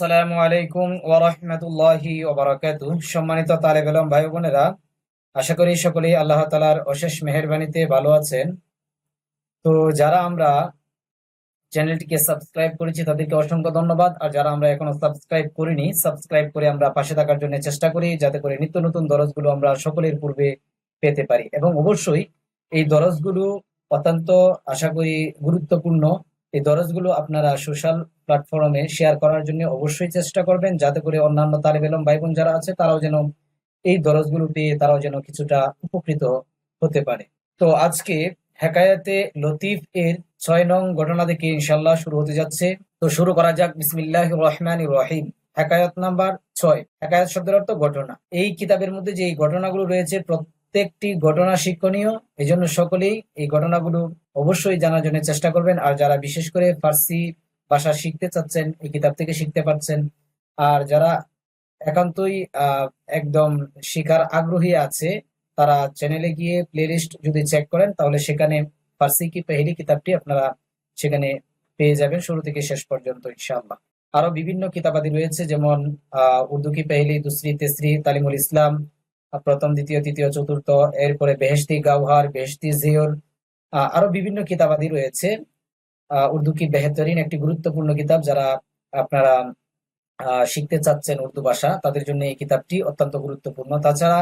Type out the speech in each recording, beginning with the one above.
আসসালামু আলাইকুম ওরহমতুল্লাহি ওবরাকাতু সম্মানিত তালেব আলম ভাই বোনেরা, আশা করি সকলেই আল্লাহ তালার অশেষ মেহেরবানিতে ভালো আছেন। তো যারা আমরা চ্যানেলটিকে সাবস্ক্রাইব করেছি, তাদেরকে অসংখ্য ধন্যবাদ। আর যারা আমরা এখনও সাবস্ক্রাইব করিনি, সাবস্ক্রাইব করে আমরা পাশে থাকার জন্য চেষ্টা করি, যাতে করে নিত্য নতুন দরজগুলো আমরা সকলের পূর্বে পেতে পারি। এবং অবশ্যই এই দরজগুলো অত্যন্ত, আশা করি, গুরুত্বপূর্ণ। এই দরজগুলো আপনারা সোশ্যাল প্ল্যাটফর্মে শেয়ার করার জন্য অবশ্যই চেষ্টা করবেন। যাতে করে অন্যান্য তালেব এলম ভাই বোন যারা আছে, তারাও যেন এই দরজগুলো পেয়ে তারাও যেন কিছুটা উপকৃত হতে পারে। তো আজকে হেকায়াতে লতিফ এর ছয় নং ঘটনা থেকে ইনশাল্লাহ শুরু হতে যাচ্ছে। তো শুরু করা যাক। বিসমিল্লাহ রহমান রহিম। হেকায়ত নাম্বার ছয়। হেকায়ত শব্দের অর্থ ঘটনা। এই কিতাবের মধ্যে যে এই ঘটনাগুলো রয়েছে প্রত্যেকটি ঘটনা শিক্ষণীয় এই জন্য সকলেই এই ঘটনাগুলো অবশ্যই জানার জন্য চেষ্টা করবেন। আর যারা বিশেষ করে ফার্সি ভাষা শিখতে চাচ্ছেন, এই কিতাব থেকে শিখতে পারছেন, আর যারা একান্তই একদম শিখার আগ্রহী আছে, তারা চ্যানেলে গিয়ে প্লেলিস্ট যদি চেক করেন, তাহলে সেখানে ফার্সি কি পেহেলি কিতাবটি আপনারা সেখানে পেয়ে যাবেন, শুরু থেকে শেষ পর্যন্ত, ইনশাআল্লাহ। আরও বিভিন্ন কিতাবাদি রয়েছে, যেমন, আহ, উর্দু কি পেহেলি দুসরি, তেসরি, তালিমুল ইসলাম প্রথম, দ্বিতীয়, তৃতীয়, চতুর্থ, এরপরে বেহেশতি, গাওহার, বেহেশতি, জিওর আরও বিভিন্ন কিতাবাদি রয়েছে। উর্দু কি বেহতরিন একটি গুরুত্বপূর্ণ কিতাব যারা আপনারা শিখতে চাচ্ছেন উর্দু ভাষা, তাদের জন্য এই কিতাবটি অত্যন্ত গুরুত্বপূর্ণ। তাছাড়া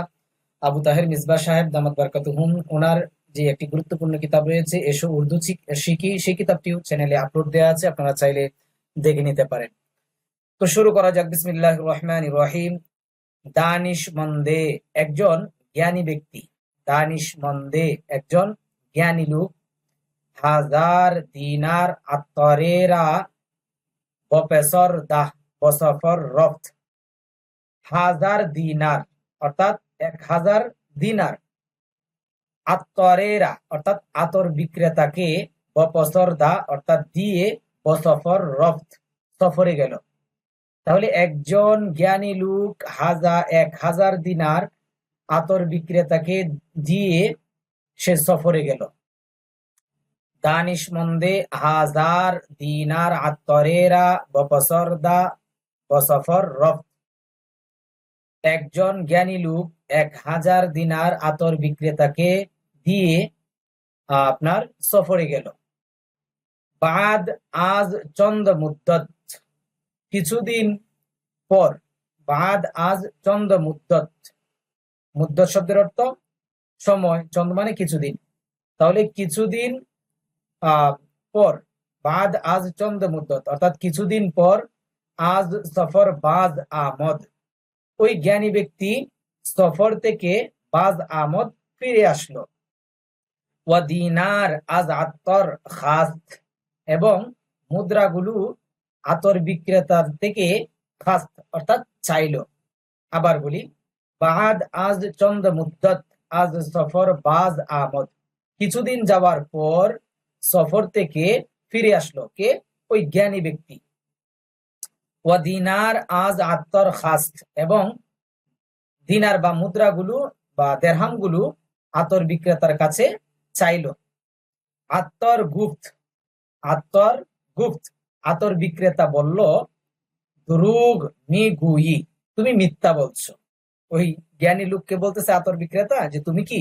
আবু তাহের মিসবাহ সাহেব, দামাত বারকাতুহুম ওনার যে একটি গুরুত্বপূর্ণ কিতাব রয়েছে, এসো উর্দু শিখি সেই কিতাবটিও চ্যানেলে আপলোড দেওয়া আছে, আপনারা চাইলে দেখে নিতে পারেন। তো শুরু করা যাক। বিসমিল্লাহ রহমান রহিম। দানিশ মন্দে একজন জ্ঞানী ব্যক্তি। দানিশ মন্দে একজন জ্ঞানী লোক। হাজার দিনার আত্তরেরা বপেসর দাহ বসফর রফত। হাজার দিনার, অর্থাৎ এক হাজার দিনার আত্তরেরা অর্থাৎ আতর বিক্রেতাকে বপসর দা অর্থাৎ দিয়ে বসফর রফত সফরে গেল। তাহলে একজন জ্ঞানী লোক হাজার, এক হাজার দিনার আতর বিক্রেতাকে দিয়ে সে সফরে গেল। দানিশমন্দে হাজার দিনার আত্তরেরা বপসরদা বসফর রফত। একজন জ্ঞানী লোক এক হাজার দিনার আতর বিক্রেতাকে দিয়ে আপনার সফরে গেল। বাদ আজ চন্দ মুদ্দত কিছুদিন পর বাদ আজ চন্দ্র মুদ্দত মুদ্দত শব্দের অর্থ সময়, চন্দ্র মানে কিছুদিন। তাহলে কিছুদিন পর বাদ আজ চন্দ্র মুদ্দত অর্থাৎ কিছুদিন পর আজ সফর বাজ আমদ। ওই জ্ঞানী ব্যক্তি সফর থেকে বাজ আমদ ফিরে আসলো। ওয়া দিনার আজ আত্মর খাস এবং মুদ্রাগুলো আতর বিক্রেতার থেকে খাস অর্থাৎ চাইলো। আবার বলি বাদ আজ চন্দ মুদ্দত, আজ সফর বাজ আমদ। কিছুদিন যাওয়ার পর সফর থেকে ফিরে আসলো কে? ওই জ্ঞানী ব্যক্তি। দিনার আজ আত্মর খাস এবং দিনার বা মুদ্রাগুলো বা দেরহামগুলো আতর বিক্রেতার কাছে চাইলো। আত্মর গুপ্ত আত্মর গুপ্ত। আতর বিক্রেতা বলল দুরুগ মি গুই তুমি মিথ্যা বলছো। ওই জ্ঞানী লোককে বলতেছে আতর বিক্রেতা যে তুমি কি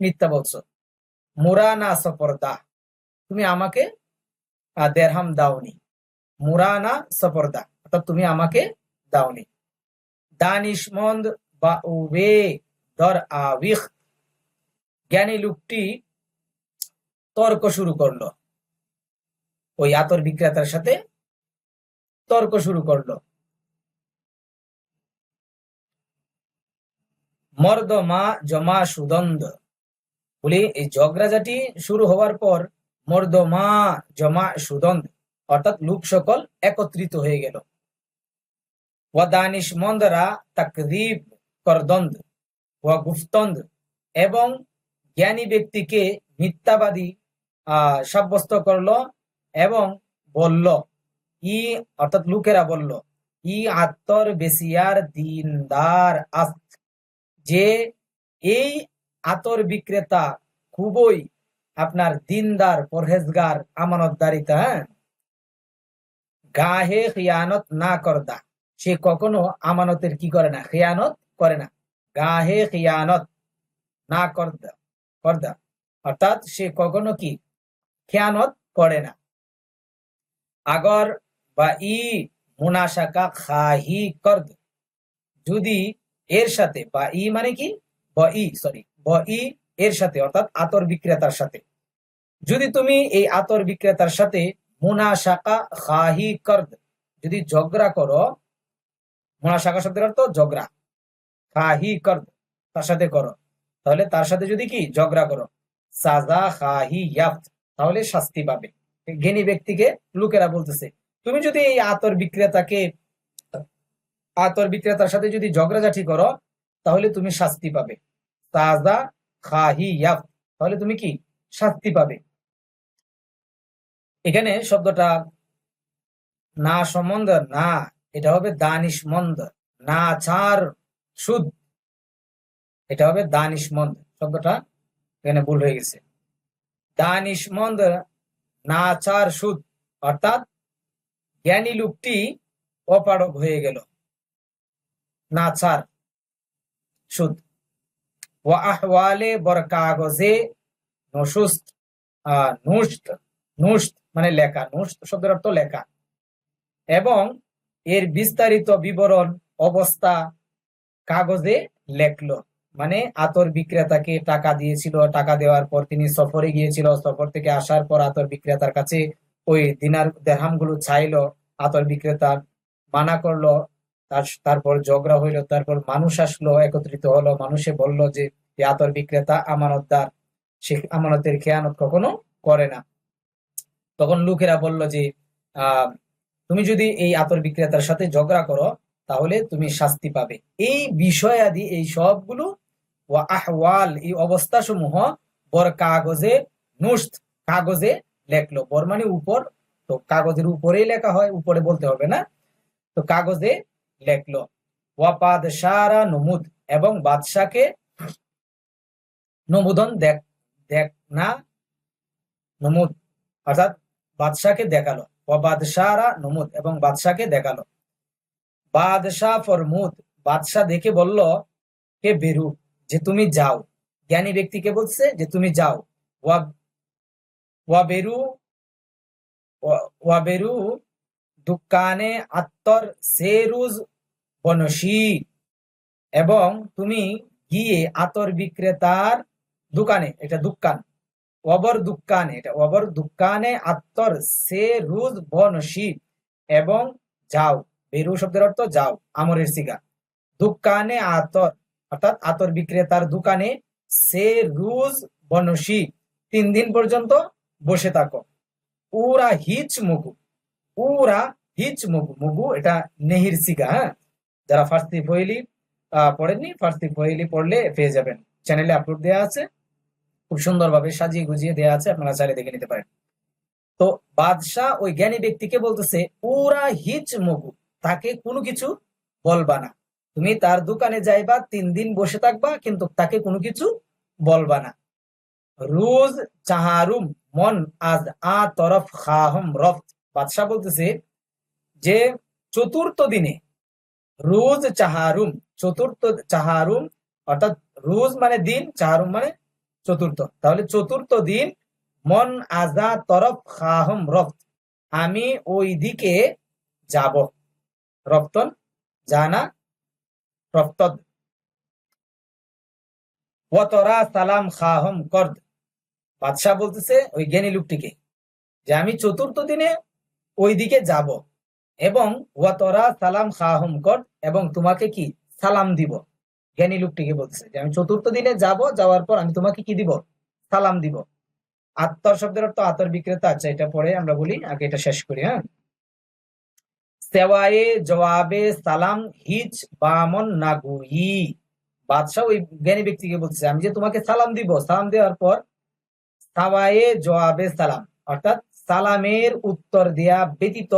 মিথ্যা বলছো? মুরানা সফরদা তুমি আমাকে আহ, দেরহাম দাওনি। মুরানা সফরদা অর্থাৎ তুমি আমাকে দাওনি। দানিশমন্দ বা দর আবিখ। জ্ঞানী লোকটি তর্ক শুরু করল। ওই আতর বিক্রেতার সাথে তর্ক শুরু করল। মর্দমা জমা সুদন্দ। বলি, এই ঝগড়াঝাটি শুরু হওয়ার পর মর্দমা জমা সুদন্দ, অর্থাৎ লোক সকল একত্রিত হয়ে গেল। ওয়া দানিশমন্দরা তাকদীব করদন্দ, ওয়া গুফতন্দ এবং জ্ঞানী ব্যক্তিকে মিথ্যাবাদী, আহ, সাব্যস্ত করল এবং বলল। ই অর্থাৎ লোকেরা বলল, ই আত্মর বেসিয়ার দিনদার আস্ত। যে এই আতর বিক্রেতা খুবই আপনার দিনদার, পরহেজগার, আমানতদারিতা হ্যাঁ? গাহে খিয়ানত না করদা। সে কখনো আমানতের কি করে না? খিয়ানত করে না। গাহে খিয়ানত না করদা করদা। অর্থাৎ সে কখনো কি? খেয়ানত করে না। আগর বা ই মুনাশাকা খাহি করদ। যদি এর সাথে বা ই মানে কি? ব ই সরি ব ই এর সাথে, অর্থাৎ আতর বিক্রেতার সাথে। যদি তুমি এই আতর বিক্রেতার সাথে মুনাশাকা খাহি করদ, যদি ঝগড়া করো, মুনাশাকা শব্দের অর্থ ঝগড়া, খাহি করদ, তার সাথে করো। তাহলে তার সাথে যদি কি? ঝগড়া করো। সাজা খাহি ইয়াফত তাহলে শাস্তি পাবে। জ্ঞানী ব্যক্তিকে লোকেরা বলতেছে তুমি যদি এই আতর বিক্রেতাকে, আতর বিক্রেতার সাথে যদি ঝগড়াঝাটি করো, তাহলে তুমি শাস্তি পাবে। তাজা খাহি তাহলে তুমি কি? শাস্তি পাবে। এখানে শব্দটা না সম্বন্ধ, না, এটা হবে দানিশমন্দ না ছাড়, সুদ। এটা হবে দানিশমন্দ শব্দটা এখানে ভুল হয়ে গেছে। দানিশমন্দ না ছাড়, সুদ। অর্থাৎ জ্ঞানী লোকটি অপারক হয়ে গেল। না ছাড় সুদ ও আহওয়ালে বর কাগজে নসুস্ত নুস্ত নুস্ত মানে লেখা, নুস্ত শব্দের অর্থ লেখা। এবং এর বিস্তারিত বিবরণ, অবস্থা কাগজে লেখলো। মানে আতর বিক্রেতাকে টাকা দিয়েছিল, টাকা দেওয়ার পর তিনি সফরে গিয়েছিল, সফর থেকে আসার পর আতর বিক্রেতার কাছে ওই দিনার দেহামগুলো চাইলো, আতর বিক্রেতা মানা করল তারপর ঝগড়া হইল, তারপর মানুষ আসলো, একত্রিত হলো, মানুষে বলল যে আতর বিক্রেতা আমানতদার, সে আমানতের খেয়ানত কখনো করে না। তখন লোকেরা বলল যে তুমি যদি এই আতর বিক্রেতার সাথে ঝগড়া করো, তাহলে তুমি শাস্তি পাবে। এই বিষয়াদি, এই সবগুলো আহওয়াল, এই অবস্থা সমূহ বর কাগজে নুস্ত কাগজে লেখলো। বর মানে উপর, তো কাগজের উপরেই লেখা হয়, উপরে বলতে হবে না। তো কাগজে লেখলো, ওয়াপাদ সারা নমুদ এবং বাদশাকে নমুদন দেখ দেখ না নমুদ অর্থাৎ বাদশাকে দেখাল। বাদশাহরা নমুদ এবং বাদশাকে দেখাল। বাদশাহ ফরমুদ বাদশাহ দেখে বলল কে বেরু, যে তুমি যাও। জ্ঞানী ব্যক্তিকে বলছে, যে তুমি যাও। ওয়া বেরু ওয়া- ওয়া বেরু দুকানে আত্মর সেরুজ বনশী এবং তুমি গিয়ে আতর বিক্রেতার দোকানে এটা দোকান অবর দুকানে এটা অবর দুকানে আত্মর সে রুজ বনশী এবং যাও বেরু শব্দের অর্থ যাও আমরের সিগা দোকানে আতর অর্থাৎ আতর বিক্রেতার দোকানে সে রুজ বনশী তিন দিন পর্যন্ত বসে থাকো। উরা হিচ মুগু উরা হিচ মুগু মুগু এটা নেহির সিগা হ্যাঁ? যারা ফার্সি ফয়েলি পড়েননি, ফার্সি ফয়েলি পড়লে পেয়ে যাবেন। চ্যানেলে আপলোড দেওয়া আছে, খুব সুন্দরভাবে সাজিয়ে গুজিয়ে দেওয়া আছে, আপনারা চাইলে দেখে নিতে পারেন। তো বাদশাহ ওই জ্ঞানী ব্যক্তিকে বলতেছে উরা হিচ মগু, তাকে কোনো কিছু বলবা না। তুমি তার দোকানে যাইবা, তিন দিন বসে থাকবা, কিন্তু তাকে কোনো কিছু বলবা না। রোজ চাহারুম মন আজ আ তরফ খাহম রফ। বাদশাহ বলতেছে যে, চতুর্থ দিনে রোজ চাহারুম, চতুর্থ চাহারুম অর্থাৎ রোজ মানে দিন, চাহারুম মানে চতুর্থ। তাহলে চতুর্থ দিন মন আজা তরফ খাহম রফত আমি ওই দিকে যাব। রপ্তন জানা রপ্তদ ওতরা সালাম খাহম করদ। বাদশাহ বলতেছে ওই জ্ঞানী লোকটিকে যে আমি চতুর্থ দিনে ওই দিকে যাব এবং ওয়াতরা সালাম খাহম কর এবং তোমাকে কি সালাম দিব। জ্ঞানী লোকটিকে বলতেছে যে আমি চতুর্থ দিনে যাব, যাওয়ার পর আমি তোমাকে কি দিব? সালাম দিব। আত্মর শব্দের অর্থ আতর বিক্রেতা। আচ্ছা এটা পরে আমরা বলি, আগে এটা শেষ করি হ্যাঁ। সেওয়ায়ে জবাবে সালাম হিচ বামন নাগুই বাদশাহ ওই জ্ঞানী ব্যক্তিকে বলছে আমি যে তোমাকে সালাম দিব, সালাম দেওয়ার পর সাওয়ায়ে জবাবে সালাম। অর্থাৎ সালামের উত্তর দেয়া ব্যতীত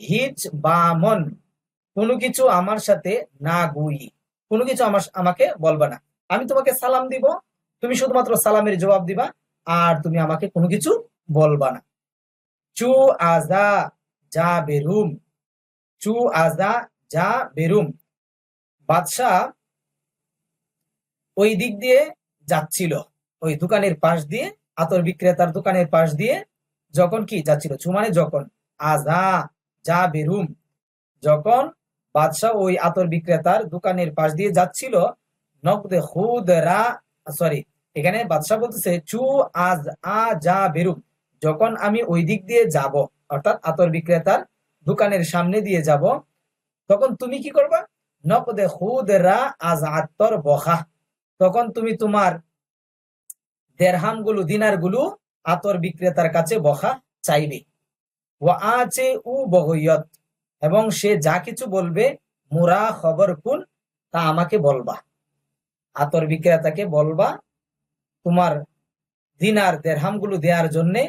হিচ বামন কোনো কিছু আমার সাথে না গুই, কোনো কিছু আমার আমাকে বলবা না। আমি তোমাকে সালাম দিব, তুমি শুধুমাত্র সালামের জবাব দিবা, আর তুমি আমাকে কোনো কিছু বলবা না। চু আজা যা বেরুম, চু আজা যা বেরুম। বাদশাহ ওই দিক দিয়ে যাচ্ছিল, ওই দোকানের পাশ দিয়ে আতর বিক্রেতার দোকানের পাশ দিয়ে যখন কি যাচ্ছিল? মানে যখন, আজা, যা বেরুম। যখন বাদশাহ ওই আতর বিক্রেতার দোকানের পাশ দিয়ে যাচ্ছিল নকদে খুদ রা সরি, এখানে বাদশাহ বলতেছে, চু, আজ, আ, যা বেরুম। যখন আমি ওই দিক দিয়ে যাব, অর্থাৎ আতর বিক্রেতার দোকানের সামনে দিয়ে যাব, তখন তুমি কি করবা? নকদে খুদ রা আজ আত্তর বখা। তখন তুমি তোমার দেড়হামগুলো দিনারগুলো আতর বিক্রেতার কাছে বখা চাইবে। ও আছে উ বগৈয়ত এবং সে যা কিছু বলবে, মুরা খবর কুন, তা আমাকে বলবা। আতর বিক্রেতাকে বলবা, তোমার দিনার দেড়হামগুলো দেওয়ার জন্যে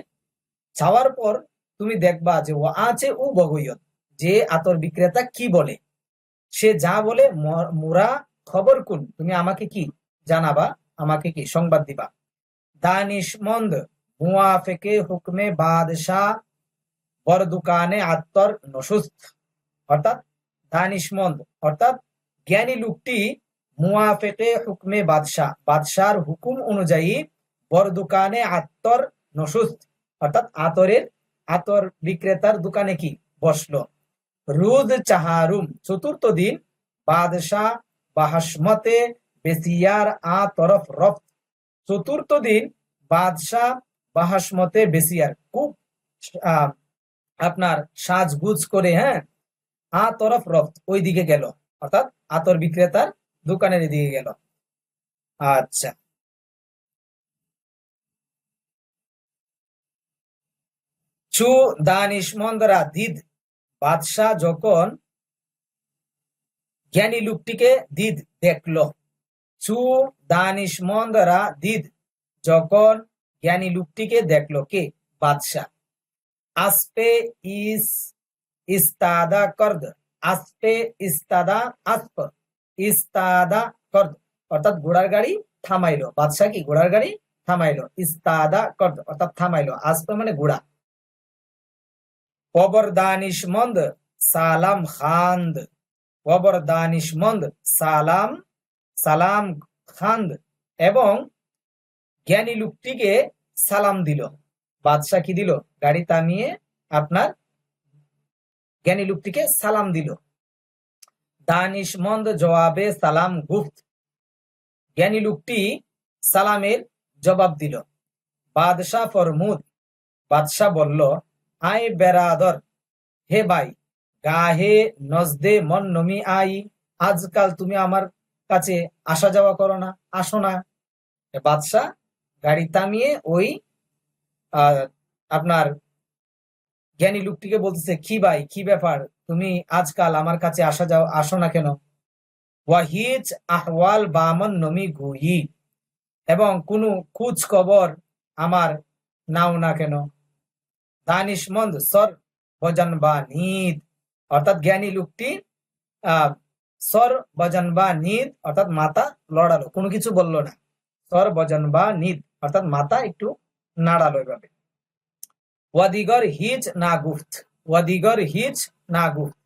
চাওয়ার পর তুমি দেখবা যে ও আছে ও বগৈয়ত যে আতর বিক্রেতা কি বলে? সে যা বলে মুরা খবর কুন, তুমি আমাকে কি জানাবা? আমাকে কি সংবাদ দিবা? দানিশমন্দ মুআফেকে হুকমে আত্মর নসুস্ত। অর্থাৎ দানিশমন্দ অর্থাৎ জ্ঞানী লোকটি মুআফেকে হুকমে বাদশার হুকুম অনুযায়ী আত্মর নসুস্ত। অর্থাৎ আতরের, আতর বিক্রেতার দোকানে কি? বসল। রুদ চাহারুম। চতুর্থ দিন বাদশাহ বাহাসমতে বেসিয়ার আ তরফ রফত। চতুর্থ দিন বাদশাহ বাহাসমতে বেসিয়ার খুব আপনার সাজগুজ করে হ্যাঁ আ তরফ রফত ওই দিকে গেল। অর্থাৎ আতর বিক্রেতার দোকানের দিকে গেল। আচ্ছা। চু দানিশমন্দরা দিদ, বাদশাহ যখন জ্ঞানী লোকটিকে দিদ দেখল চু দানিশমন্দরা দিদ যখন জ্ঞানী লোকটিকে দেখল কে? বাদশাহ। আসপে ইস, ইস্তাদা করদ। আসপে ইস্তাদা আসপ ইস্তাদা করদ। অর্থাৎ ঘোড়ার গাড়ি থামাইলো। বাদশাহ কি? ঘোড়ার গাড়ি থামাইলো। ইস্তাদা করদ, অর্থাৎ থামাইলো। আসপে মানে ঘোড়া। ওবর দানিশমন্দ সালাম খান্দ। ওবর দানিশমন্দ সালাম সালাম খান্দ এবং জ্ঞানী লোকটিকে সালাম দিল। বাদশাহ কি দিল? গাড়ি থামিয়ে আপনার জ্ঞানী লোকটিকে সালাম দিল। দানিশমন্দ জবাবে সালাম গুফত জ্ঞানী লোকটি সালামের জবাব দিল। বাদশাহ ফরমুদ। বাদশাহ বলল আই বেরাদর, হে ভাই, গাহে নজদে মন নমি আই, আজকাল তুমি আমার কাছে আসা যাওয়া করো না, আসো না। বাদশাহ গাড়ি থামিয়ে ওই আপনার জ্ঞানী লোকটিকে বলতেছে, কি ভাই, কি ব্যাপার? তুমি আজকাল আমার কাছে আসা যাও, আসো না কেন? ওয়াহিজ আহওয়াল বামন নমি গুহি। এবং কোনো খোঁজ খবর আমার নাও না কেন? দানিশমন্দ সর ভজন বা নিদ অর্থাৎ জ্ঞানী লোকটি, আহ সর বজন বা নিদ, অর্থাৎ মাথা লড়ালো। কোনো কিছু বলল না। সর বজন বা নিদ, অর্থাৎ মাথা একটু নাড়ালো এভাবে। ওয়াদিগর হিজ না গুফত, ওয়াদিগর হিজ না গুফত,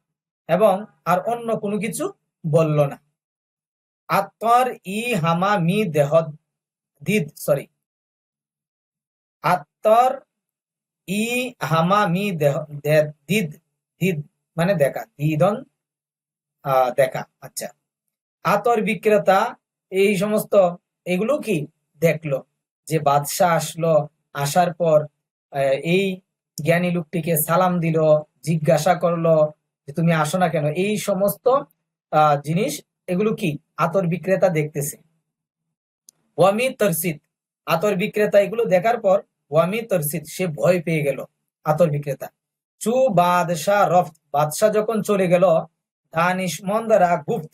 এবং আর অন্য কোনো কিছু বলল না। আত্মর ই হামা মি দেহ দিদ সরি আত্মর ই হামা মি দেহ দিদ দিদ মানে দেখা, দিদন দেখা আচ্ছা। আতর বিক্রেতা, এই সমস্ত এগুলো কি? দেখল যে বাদশাহ আসলো, আসার পর এই জ্ঞানী লোকটিকে সালাম দিল, জিজ্ঞাসা করল যে তুমি আসো না কেন? এই সমস্ত জিনিস, এগুলো কি? আতর বিক্রেতা দেখতেছে। ওয়ামি তরসিদ, আতর বিক্রেতা এগুলো দেখার পর, ওয়ামি তরসিদ, সে ভয় পেয়ে গেল আতর বিক্রেতা। চু বাদশাহ রফত, বাদশাহ যখন চলে গেল দানিশ মন্দরা গুপ্ত।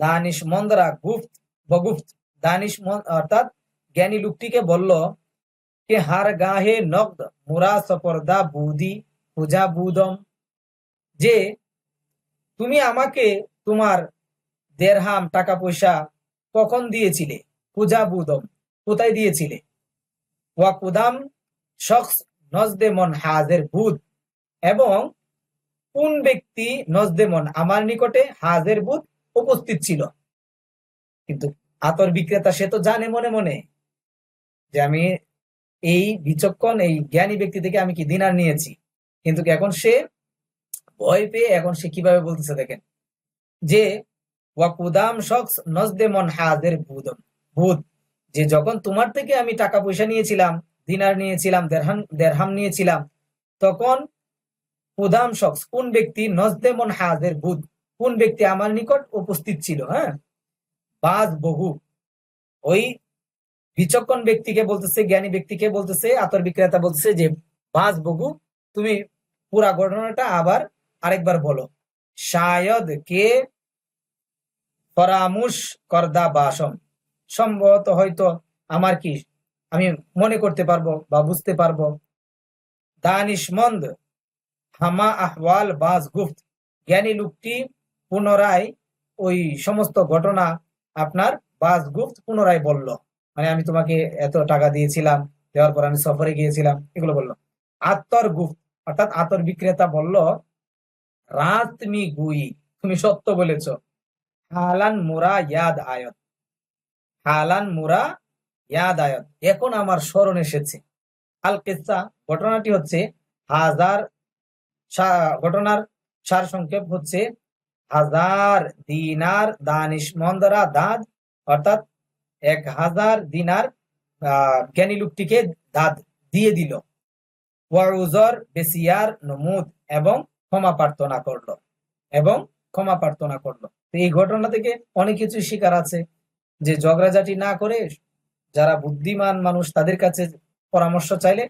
দানিশ মন্দরা গুপ্ত বগুপ্ত দানিশ অর্থাৎ জ্ঞানী লোকটিকে বলল, কে হার গাহে নগদ মুরা সপর্দা বুদি পূজা বুদম যে তুমি আমাকে তোমার দেড়হাম টাকা পয়সা কখন দিয়েছিলে? পূজা বুদম কোথায় দিয়েছিলে? ওয়া কুদাম শখস নজদে মন হাজের বুদ এবং কোন ব্যক্তি নজদেমন? আমার নিকটে হাজের বুধ উপস্থিত ছিল। কিন্তু আতর বিক্রেতা সে তো জানে মনে মনে যে আমি এই বিচক্ষণ, এই জ্ঞানী ব্যক্তি থেকে আমি কি দিনার নিয়েছি। কিন্তু এখন সে ভয় পেয়ে এখন সে কীভাবে বলতেছে দেখেন? যে, ওয়াকুদাম শখস নজদেমন হাজের বুধম বুধ, যে যখন তোমার থেকে আমি টাকা পয়সা নিয়েছিলাম, দিনার নিয়েছিলাম, দেড়হাম দেড়হাম নিয়েছিলাম, তখন কুদাম শখস। কোন ব্যক্তি নজদেমন হাজের বুধ? কোন ব্যক্তি আমার নিকট উপস্থিত ছিল হ্যাঁ? বাজ বহু। ওই বিচক্ষণ ব্যক্তিকে বলতেছে, জ্ঞানী ব্যক্তিকে বলতেছে, আতর বিক্রেতা বলতেছে যে, বাজ বহু, তুমি পুরা ঘটনাটা আবার আরেকবার বলো। শায়দ কে? পরামুশ করদা বাসম। সম্ভবত হয়তো আমার কি? আমি মনে করতে পারব বা বুঝতে পারব। দানিশমন্দ হামা আহওয়াল বাজ গুফত। জ্ঞানী লোকটি পুনরায় ওই সমস্ত ঘটনা আপনার বাজ গুফত পুনরায় বলল। মানে আমি তোমাকে এত টাকা দিয়েছিলাম, দেওয়ার পর আমি সফরে গিয়েছিলাম, এগুলো বলল। আত্মর গুফত, অর্থাৎ আতর বিক্রেতা বলল, রাত মি গুই, তুমি সত্য বলেছ। হালান মুরা ইয়াদ আয়ত। হালান মুরা ইয়াদ আয়ত। এখন আমার স্মরণ এসেছে। আল কিসা ঘটনাটি হচ্ছে হাজার ঘটনার সার সংক্ষেপ হচ্ছে হাজার দিনার দানিশমন্দরা দাঁত, অর্থাৎ এক হাজার দিনার জ্ঞানী লোকটিকে দাদ দিয়ে দিল। ওয়াউজর বেসিয়ার নমুদ এবং ক্ষমা প্রার্থনা করল এবং ক্ষমা প্রার্থনা করল। তো এই ঘটনা থেকে অনেক কিছু শিকার আছে যে ঝগড়াঝাটি না করে যারা বুদ্ধিমান মানুষ তাদের কাছে পরামর্শ চাইলে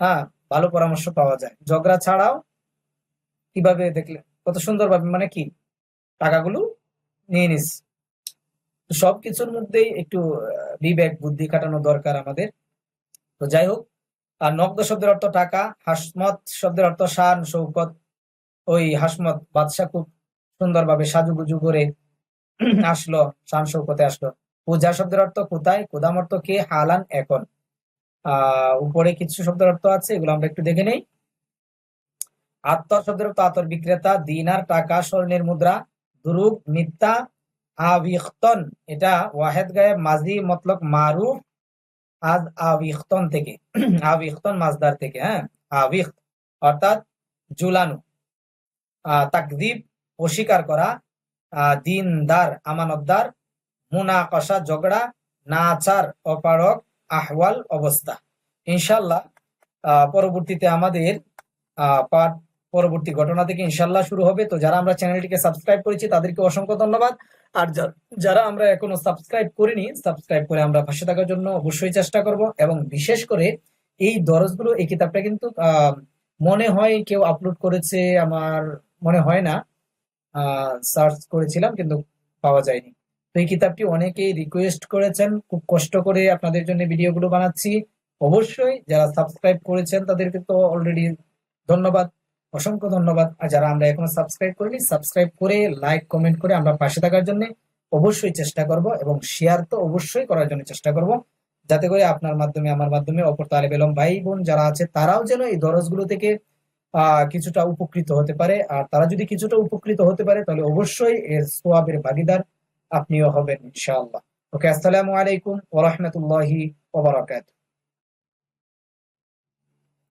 হ্যাঁ ভালো পরামর্শ পাওয়া যায়। ঝগড়া ছাড়াও কীভাবে দেখলে? কত সুন্দর ভাবে মানে কি? টাকাগুলো নিয়ে নিস। তো সবকিছুর মধ্যেই একটু বিবেক, বুদ্ধি কাটানো দরকার আমাদের। তো যাই হোক, আর নগদ শব্দের অর্থ টাকা, হাসমত শব্দের অর্থ শান, শৌকত। ওই হাসমত বাদশাহ খুব সুন্দরভাবে সাজুগুজু করে আসলো, শান শৌকতে আসলো। পূজা শব্দের অর্থ কোথায়? কোদাম অর্থ কে? হালান, এখন। আহ, উপরে কিছু শব্দের অর্থ আছে, এগুলো আমরা একটু দেখে নেই। আত্মর শব্দের আতর বিক্রেতা দিনার টাকা স্বর্ণের মুদ্রা দুরুব মিথ্যা আবিখতন। এটা ওয়াহেদ গায়ে মাজি মতলক মারুফ আজ আবিখতন থেকে। আবিখতন মাছদার থেকে হ্যাঁ? আবিখ অর্থাৎ জুলানু আহ তাকদিব অস্বীকার করা। দিনদার আমানতদার মুনাকশা ঝগড়া নাচার অপারক আহওয়াল অবস্থা। ইনশাল্লাহ পরবর্তীতে আমাদের আহ, পাঠ পরবর্তী ঘটনা থেকে ইনশাল্লাহ শুরু হবে। তো যারা আমরা চ্যানেলটিকে সাবস্ক্রাইব করেছি, তাদেরকে অসংখ্য ধন্যবাদ। আর যারা আমরা এখনও সাবস্ক্রাইব করিনি, সাবস্ক্রাইব করে আমরা পাশে থাকার জন্য অবশ্যই চেষ্টা করব। এবং বিশেষ করে এই দরজগুলো, এই কিতাবটা কিন্তু মনে হয় কেউ আপলোড করেছে আমার, মনে হয় না। সার্চ করেছিলাম কিন্তু পাওয়া যায়নি। তো এই কিতাবটি অনেকেই রিকোয়েস্ট করেছেন। খুব কষ্ট করে আপনাদের জন্য ভিডিওগুলো বানাচ্ছি। অবশ্যই যারা সাবস্ক্রাইব করেছেন, তাদেরকে তো অলরেডি ধন্যবাদ। অসংখ্য ধন্যবাদ। যারা আমরা এখনও সাবস্ক্রাইব করিনি সাবস্ক্রাইব করে লাইক কমেন্ট করে আমরা পাশে থাকার জন্য অবশ্যই চেষ্টা করব এবং শেয়ার তো অবশ্যই করার জন্য চেষ্টা করব। যাতে করে আপনার মাধ্যমে, আমার মাধ্যমে অপর তালেব এলম ভাই বোন যারা আছে, তারাও যেন এই দরজগুলো থেকে কিছুটা উপকৃত হতে পারে। আর তারা যদি কিছুটা উপকৃত হতে পারে, তাহলে অবশ্যই এর সোয়াবের ভাগিদার আপনিও হবেন, ইনশাআল্লাহ। ওকে, আসসালামু আলাইকুম ওয়া রাহমাতুল্লাহি ওয়া বারাকাতুহু।